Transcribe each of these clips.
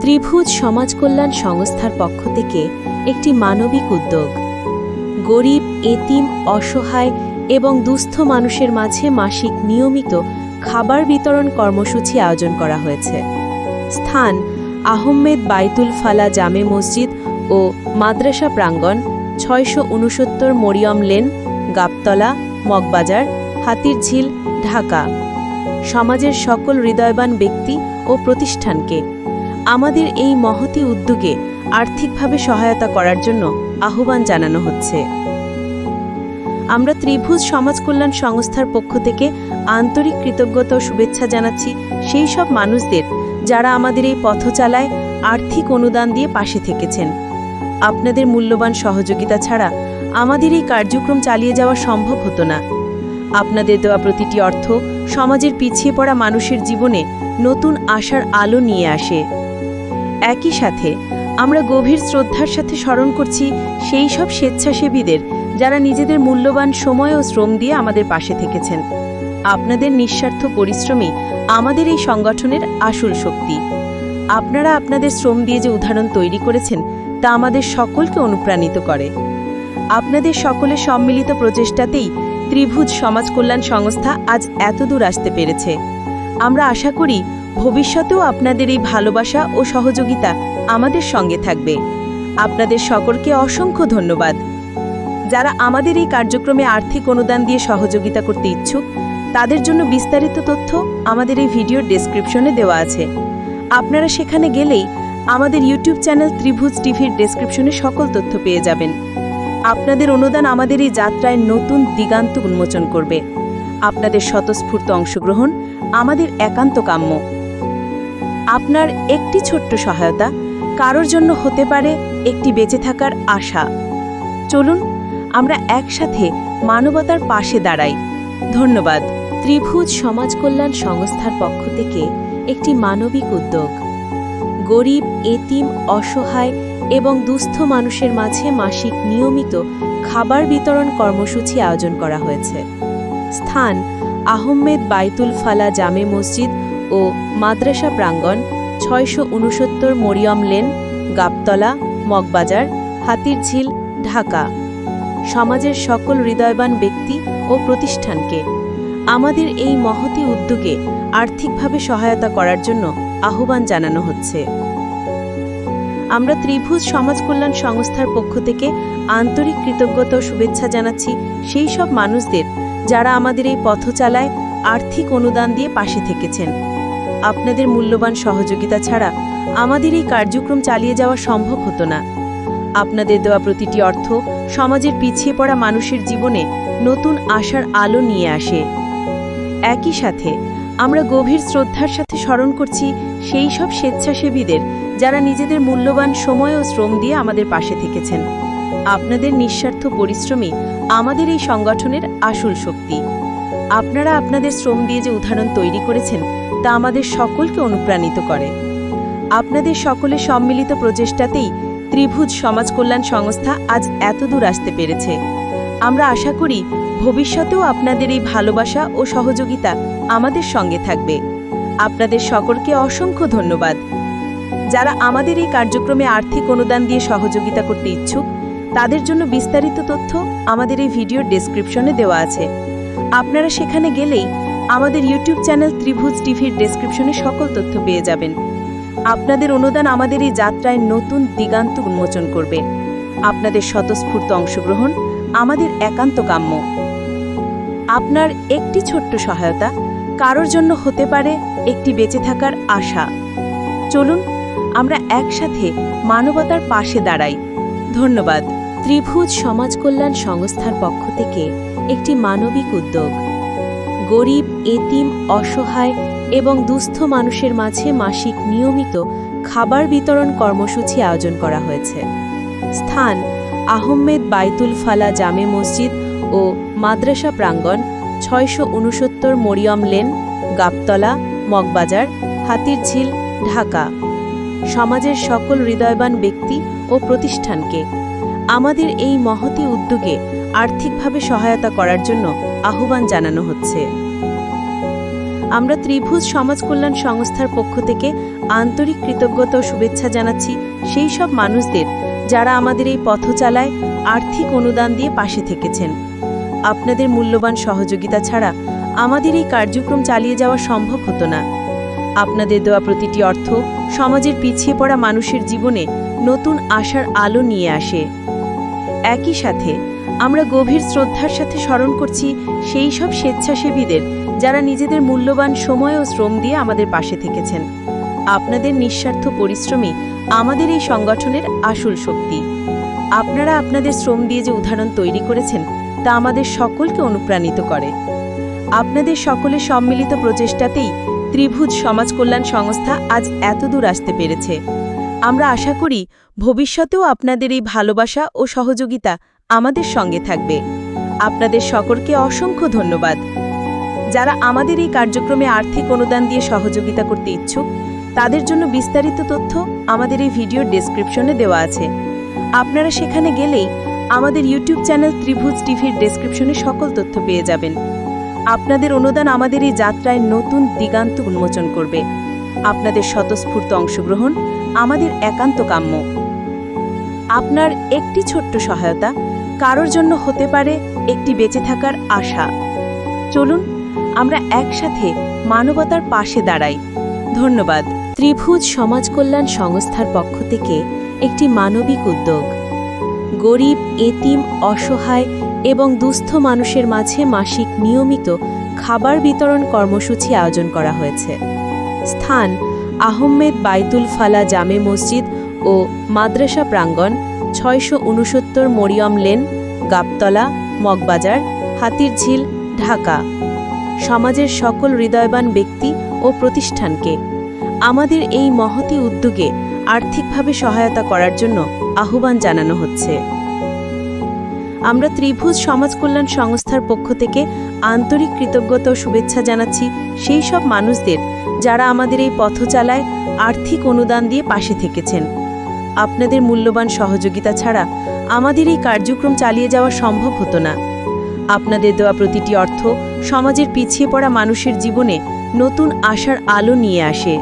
ত্রিভুজ সমাজ কল্যাণ সংস্থার পক্ষ থেকে একটি মানবিক উদ্যোগ। গরিব, এতিম, অসহায় এবং দুস্থ মানুষের মাঝে মাসিক নিয়মিত খাবার বিতরণ কর্মসূচি আয়োজন করা হয়েছে। স্থান আহমেদ বাইতুল ফালা জামে মসজিদ ও মাদ্রাসা প্রাঙ্গণ ছয়শো উনসত্তর মরিয়ম লেন, গাবতলা, মগবাজার, হাতিরঝিল, ঢাকা। সমাজের সকল হৃদয়বান ব্যক্তি ও প্রতিষ্ঠানকে আমাদের এই মহতি উদ্যোগে আর্থিকভাবে সহায়তা করার জন্য আহ্বান জানানো হচ্ছে। আমরা ত্রিভুজ সমাজ কল্যাণ সংস্থার পক্ষ থেকে আন্তরিক কৃতজ্ঞতা ও শুভেচ্ছা জানাচ্ছি সেই সব মানুষদের যারা আমাদের এই পথ চালায় আর্থিক অনুদান দিয়ে পাশে থেকেছেন। আপনাদের মূল্যবান সহযোগিতা ছাড়া আমাদের এই কার্যক্রম চালিয়ে যাওয়া সম্ভব হতো না। আপনাদের দেওয়া প্রতিটি অর্থ সমাজের পিছিয়ে পড়া মানুষের জীবনে নতুন আশার আলো নিয়ে আসে। একই সাথে আমরা গভীর শ্রদ্ধার সাথে স্মরণ করছি সেই সব স্বেচ্ছাসেবীদের যারা নিজেদের মূল্যবান সময় ও শ্রম দিয়ে আমাদের পাশে থেকেছেন। আপনাদের নিঃস্বার্থ পরিশ্রমই আমাদের এই সংগঠনের আসল শক্তি। আপনারা আপনাদের শ্রম দিয়ে যে উদাহরণ তৈরি করেছেন, তা আমাদের সকলকে অনুপ্রাণিত করে। আপনাদের সকলের সম্মিলিত প্রচেষ্টাতেই ত্রিভুজ সমাজ কল্যাণ সংস্থা আজ এত দূর আসতে পেরেছে। আমরা আশা করি ভবিষ্যতেও আপনাদের এই ভালোবাসা ও সহযোগিতা আমাদের সঙ্গে থাকবে। আপনাদের সকলকে অসংখ্য ধন্যবাদ। যারা আমাদের এই কার্যক্রমে আর্থিক অনুদান দিয়ে সহযোগিতা করতে ইচ্ছুক, তাদের জন্য বিস্তারিত তথ্য আমাদের এই ভিডিওর ডেসক্রিপশনে দেওয়া আছে। আপনারা সেখানে গেলেই আমাদের ইউটিউব চ্যানেল ত্রিভুজ টিভির ডেসক্রিপশনে সকল তথ্য পেয়ে যাবেন। আপনাদের অনুদান আমাদের এই যাত্রায় নতুন দিগান্ত উন্মোচন করবে। আপনাদের স্বতঃস্ফূর্ত অংশগ্রহণ আমাদের একান্ত কাম্য। আপনার একটি ছোট্ট সহায়তা, কারোর জন্য হতে পারে একটি বেঁচে থাকার আশা। চলুন, আমরা একসাথে মানবতার পাশে দাঁড়াই। ধন্যবাদ। ত্রিভুজ সমাজ কল্যাণ সংস্থার পক্ষ থেকে একটি মানবিক উদ্যোগ। গরিব, এতিম, অসহায় এবং দুস্থ মানুষের মাঝে মাসিক নিয়মিত খাবার বিতরণ কর্মসূচি আয়োজন করা হয়েছে। স্থান, আহমেদ বাইতুল ফালা জামে মসজিদ ও মাদ্রাসা প্রাঙ্গণ ছয়শো উনসত্তর মরিয়ম লেন, গাবতলা, মগবাজার, হাতিরঝিল, ঢাকা। সমাজের সকল হৃদয়বান ব্যক্তি ও প্রতিষ্ঠানকে আমাদের এই মহতি উদ্যোগে আর্থিকভাবে সহায়তা করার জন্য আহ্বান জানানো হচ্ছে। আমরা ত্রিভুজ সমাজ কল্যাণ সংস্থার পক্ষ থেকে আন্তরিক কৃতজ্ঞতা ও শুভেচ্ছা জানাচ্ছি সেই সব মানুষদের যারা আমাদের এই পথ চালায় আর্থিক অনুদান দিয়ে পাশে থেকেছেন। আপনাদের মূল্যবান সহযোগিতা ছাড়া আমাদের এই কার্যক্রম চালিয়ে যাওয়া সম্ভব হতো না। আপনাদের দেওয়া প্রতিটি অর্থ সমাজের পিছিয়ে পড়া মানুষের জীবনে নতুন আশার আলো নিয়ে আসে। একই সাথে আমরা গভীর শ্রদ্ধার সাথে স্মরণ করছি সেই সব স্বেচ্ছাসেবীদের যারা নিজেদের মূল্যবান সময় ও শ্রম দিয়ে আমাদের পাশে থেকেছেন। আপনাদের নিঃস্বার্থ পরিশ্রমই আমাদের এই সংগঠনের আসল শক্তি। আপনারা আপনাদের শ্রম দিয়ে যে উদাহরণ তৈরি করেছেন তা আমাদের সকলকে অনুপ্রাণিত করে। আপনাদের সকলের সম্মিলিত প্রচেষ্টাতেই ত্রিভুজ সমাজ কল্যাণ সংস্থা আজ এত দূর আসতে পেরেছে। আমরা আশা করি ভবিষ্যতেও আপনাদের এই ভালোবাসা ও সহযোগিতা আমাদের সঙ্গে থাকবে। আপনাদের সকলকে অসংখ্য ধন্যবাদ। যারা আমাদের এই কার্যক্রমে আর্থিক অনুদান দিয়ে সহযোগিতা করতে ইচ্ছুক, তাদের জন্য বিস্তারিত তথ্য আমাদের এই ভিডিওর ডেসক্রিপশনে দেওয়া আছে। আপনারা সেখানে গেলেই আমাদের ইউটিউব চ্যানেল ত্রিভুজ টিভির ডেসক্রিপশনে সকল তথ্য পেয়ে যাবেন। আপনাদের অনুদান আমাদের এই যাত্রায় নতুন দিগান্ত উন্মোচন করবে। আপনাদের স্বতঃস্ফূর্ত অংশগ্রহণ আমাদের একান্ত কাম্য। আপনার একটি ছোট্ট সহায়তা, কারোর জন্য হতে পারে একটি বেঁচে থাকার আশা। চলুন, আমরা একসাথে মানবতার পাশে দাঁড়াই। ধন্যবাদ। ত্রিভুজ সমাজ কল্যাণ সংস্থার পক্ষ থেকে একটি মানবিক উদ্যোগ। গরিব, এতিম, অসহায় এবং দুস্থ মানুষের মাঝে মাসিক নিয়মিত খাবার বিতরণ কর্মসূচি আয়োজন করা হয়েছে। স্থান, আহমেদ বাইতুল ফালা জামে মসজিদ ও মাদ্রাসা প্রাঙ্গণ, ছয়শো উনসত্তর মরিয়ম লেন, গাবতলা, মগবাজার, হাতিরঝিল, ঢাকা। সমাজের সকল হৃদয়বান ব্যক্তি ও প্রতিষ্ঠানকে আমাদের এই মহতি উদ্যোগে আর্থিকভাবে সহায়তা করার জন্য আহ্বান জানানো হচ্ছে। আমরা ত্রিভুজ সমাজ কল্যাণ সংস্থার পক্ষ থেকে আন্তরিক কৃতজ্ঞতা ও শুভেচ্ছা জানাচ্ছি সেই সব মানুষদের যারা আমাদের এই পথ চালায় আর্থিক অনুদান দিয়ে পাশে থেকেছেন। আপনাদের মূল্যবান সহযোগিতা ছাড়া আমাদের এই কার্যক্রম চালিয়ে যাওয়া সম্ভব হতো না। আপনাদের দেওয়া প্রতিটি অর্থ সমাজের পিছিয়ে পড়া মানুষের জীবনে নতুন আশার আলো নিয়ে আসে। একই সাথে আমরা গভীর শ্রদ্ধার সাথে স্মরণ করছি সেই সব স্বেচ্ছাসেবীদের যারা নিজেদের মূল্যবান সময় ও শ্রম দিয়ে আমাদের পাশে থেকেছেন। আপনাদের নিঃস্বার্থ পরিশ্রমই আমাদের এই সংগঠনের আসল শক্তি। আপনারা আপনাদের শ্রম দিয়ে যে উদাহরণ তৈরি করেছেন, তা আমাদের সকলকে অনুপ্রাণিত করে। আপনাদের সকলের সম্মিলিত প্রচেষ্টাতেই ত্রিভুজ সমাজ কল্যাণ সংস্থা আজ এত দূর আসতে পেরেছে। আমরা আশা করি ভবিষ্যতেও আপনাদের এই ভালোবাসা ও সহযোগিতা আমাদের সঙ্গে থাকবে। আপনাদের সকলকে অসংখ্য ধন্যবাদ। যারা আমাদের এই কার্যক্রমে আর্থিক অনুদান দিয়ে সহযোগিতা করতে ইচ্ছুক, তাদের জন্য বিস্তারিত তথ্য আমাদের এই ভিডিওর ডেসক্রিপশনে দেওয়া আছে। আপনারা সেখানে গেলেই আমাদের ইউটিউব চ্যানেল ত্রিভুজ টিভির ডেসক্রিপশনে সকল তথ্য পেয়ে যাবেন। আপনাদের অনুদান আমাদের এই যাত্রায় নতুন দিগান্ত উন্মোচন করবে। আপনাদের স্বতঃস্ফূর্ত অংশগ্রহণ আমাদের একান্ত কাম্য। আপনার একটি ছোট্ট সহায়তা কারোর জন্য হতে পারে একটি বেঁচে থাকার আশা। চলুন আমরা একসাথে মানবতার পাশে দাঁড়াই। ধন্যবাদ। ত্রিভুজ সমাজ কল্যাণ সংস্থার পক্ষ থেকে একটি মানবিক উদ্যোগ। গরিব, এতিম, অসহায় এবং দুস্থ মানুষের মাঝে মাসিক নিয়মিত খাবার বিতরণ কর্মসূচি আয়োজন করা হয়েছে। স্থান আহমেদ বাইতুল ফালা জামে মসজিদ ও মাদ্রাসা প্রাঙ্গণ ছয়শো উনসত্তর মরিয়ম লেন, গাবতলা, মগবাজার, হাতিরঝিল, ঢাকা। সমাজের সকল হৃদয়বান ব্যক্তি ও প্রতিষ্ঠানকে। আমাদের এই মহতি উদ্যোগে আর্থিকভাবে সহায়তা করার জন্য আহ্বান জানানো হচ্ছে। আমরা ত্রিভুজ সমাজ কল্যাণ সংস্থার পক্ষ থেকে আন্তরিক কৃতজ্ঞতা ও শুভেচ্ছা জানাচ্ছি সেই সব মানুষদের যারা আমাদের এই পথ চালায় আর্থিক অনুদান দিয়ে পাশে থেকেছেন। আপনাদের মূল্যবান সহযোগিতা ছাড়া আমাদের এই কার্যক্রম চালিয়ে যাওয়া সম্ভব হতো না। আপনাদের দেওয়া প্রতিটি অর্থ সমাজের পিছিয়ে পড়া মানুষের জীবনে নতুন আশার আলো নিয়ে আসে।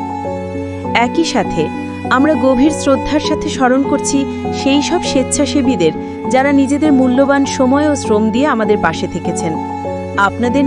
একই সাথে, আমরা গভীর শ্রদ্ধার সাথে স্মরণ করছি সেই সব স্বেচ্ছাসেবীদের যারা নিজেদের মূল্যবান সময় ও শ্রম দিয়ে আমাদের পাশে থেকেছেন। আপনাদের